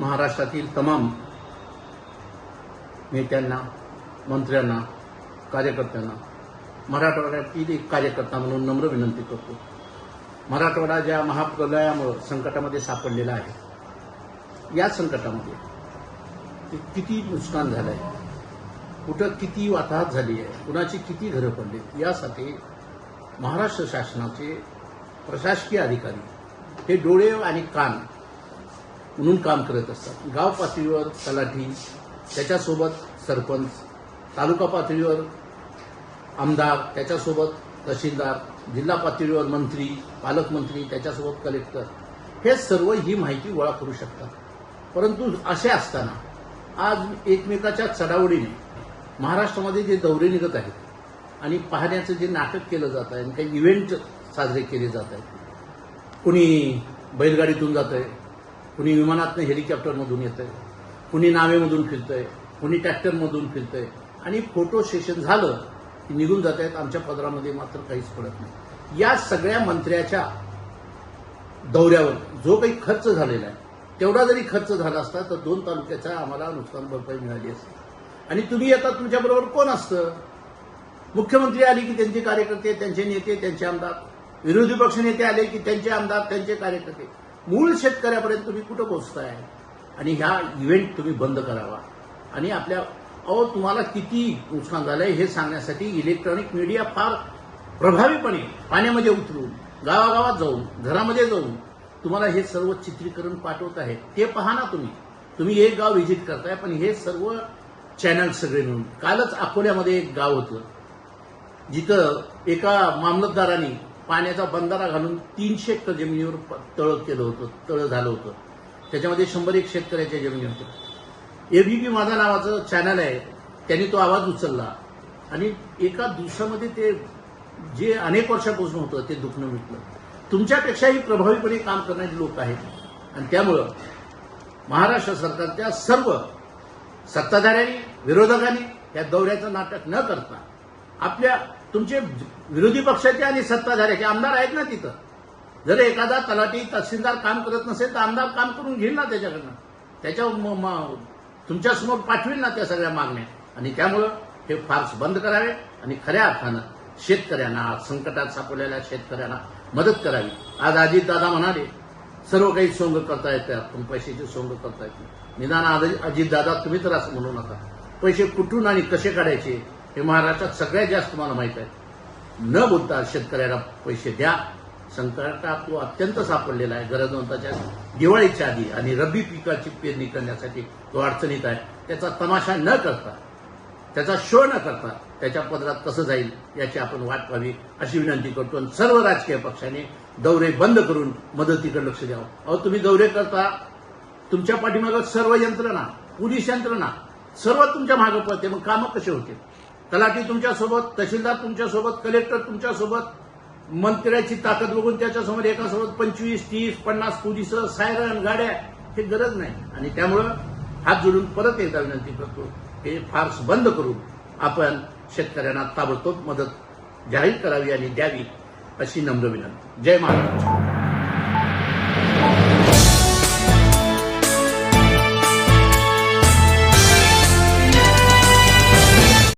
महाराष्ट्रातील तमाम नेत्यांना मंत्र्यांना कार्यकर्त्यांना मराठवाड्यातील एक कार्यकर्ता म्हणून नम्र विनंती करतो. मराठवाडा ज्या महाप्रलयामुळं संकटामध्ये सापडलेला आहे या संकटामध्ये किती नुकसान झालं आहे कुठं किती वाताहत झाली आहे कुणाची किती घरं पडली यासाठी महाराष्ट्र शासनाचे प्रशासकीय अधिकारी हे डोळे आणि कान म्हणून काम करत असतात. गाव पातळीवर तलाठी त्याच्यासोबत सरपंच तालुका पातळीवर आमदार त्याच्यासोबत तहसीलदार जिल्हा पातळीवर मंत्री पालकमंत्री त्याच्यासोबत कलेक्टर. हे सर्व ही माहिती गोळा करू शकतात. परंतु असे असताना आज एकमेकाच्या चढावडीने महाराष्ट्रामध्ये जे दौरे निघत आहेत आणि पाहण्याचं जे नाटक केलं जात आहे आणि काही इव्हेंट साजरे केले जात आहेत. कुणी बैलगाडीतून जात आहे कुणी विमानातनं हेलिकॉप्टरमधून येत आहे कुणी नावेमधून फिरतंय कुणी ट्रॅक्टरमधून फिरतंय. आणि फोटो सेशन झालं की निघून जात आहेत आमच्या पदरामध्ये मात्र काहीच पडत नाही. या सगळ्या मंत्र्याच्या दौऱ्यावर जो काही खर्च झालेला आहे तेवढा जरी खर्च झाला असता तर दोन तालुक्याचा आम्हाला नुकसान भरपाई मिळाली असती. आणि तुम्ही येतात तुमच्याबरोबर कोण असतं? मुख्यमंत्री आले की त्यांचे कार्यकर्ते त्यांचे नेते त्यांचे आमदार. विरोधी पक्ष नेते आले की त्यांचे आमदार त्यांचे कार्यकर्ते. मूळ शेतकऱ्यापर्यंत तुम्ही कुठं पोचताय आणि ह्या इव्हेंट तुम्ही बंद करावा. आणि आपल्या अहो तुम्हाला किती नुकसान झालंय हे सांगण्यासाठी इलेक्ट्रॉनिक मीडिया फार प्रभावीपणे पाण्यामध्ये उतरून गावागावात जाऊन घरामध्ये जाऊन तुम्हाला हे सर्व चित्रीकरण पाठवत आहे ते पहा ना तुम्ही. तुम्ही एक गाव व्हिजिट करताय पण हे सर्व चॅनल सगळे मिळून. कालच अकोल्यामध्ये एक गाव होतं. जिथं एका मामलतदारांनी पाण्याचा बंधारा घालून तीनशे एकर जमिनीवर प- केलं होतं तळं झालं होतं. त्याच्यामध्ये शंभर एक शेतकऱ्याच्या जमिनी होत्या. एबीपी माझा नावाचं चॅनल आहे. त्यांनी तो आवाज उचलला. आणि एका दिवसामध्ये ते जे अनेक वर्षापासून होतं ते दुखणं मिटलं. तुमच्यापेक्षाही प्रभावीपणे काम करणारे लोक आहेत. आणि त्यामुळं महाराष्ट्र सरकारच्या सर्व सत्ताधाऱ्यांनी विरोधकांनी या दौऱ्याचं नाटक न करता आपल्या तुमचे विरोधी पक्षाचे आणि सत्ताधाऱ्याचे आमदार आहेत ना तिथं. जर एखादा तलाठी तहसीलदार काम करत नसेल तर आमदार काम करून घेईल ना त्याच्याकडनं. त्याच्या म- तुमच्यासमोर पाठवेल ना त्या सगळ्या मागण्या. आणि त्यामुळं हे फार्स बंद करावे आणि खऱ्या अर्थानं शेतकऱ्यांना संकटात सापडलेल्या शेतकऱ्यांना मदत करावी. आज अजितदादा म्हणाले सर्व काही सोंग करता येतात पण पैशाची सोंग करता येते निदान आज अजितदादा तुम्ही तर असं म्हणू नका. पैसे कुठून आणि कसे काढायचे? हे महाराष्ट्रात सगळ्यात जास्त तुम्हाला माहीत आहे. न बोलता शेतकऱ्याला पैसे द्या. संकटात तो अत्यंत सापडलेला आहे. गरजवंताच्या दिवाळीच्या आधी आणि रब्बी पिकाची पेरणी करण्यासाठी तो अडचणीत आहे. त्याचा तमाशा न करता त्याचा शो न करता त्याच्या पदरात कसं जाईल याची आपण वाट पाहावी अशी विनंती करतो आणि सर्व राजकीय पक्षाने दौरे बंद करून मदतीकडे लक्ष द्यावं. अहो तुम्ही दौरे करता तुमच्या पाठीमागं सर्व यंत्रणा पोलीस यंत्रणा सर्व तुमच्या मागं पडते मग कामं कसे होते तलाठी तुमच्यासोबत तहसीलदार तुमच्यासोबत कलेक्टर तुमच्यासोबत मंत्र्याची ताकद बघून त्याच्यासमोर एकासोबत पंचवीस तीस पन्नास पोलीस सायरन गाड्या हे गरज नाही. आणि त्यामुळं हात जोडून परत एकदा विनंती करतो हे फार्स बंद करून आपण शेतकऱ्यांना ताबडतोब मदत जाहीर करावी आणि द्यावी अशी नम्र विनंती. जय महाराष्ट्र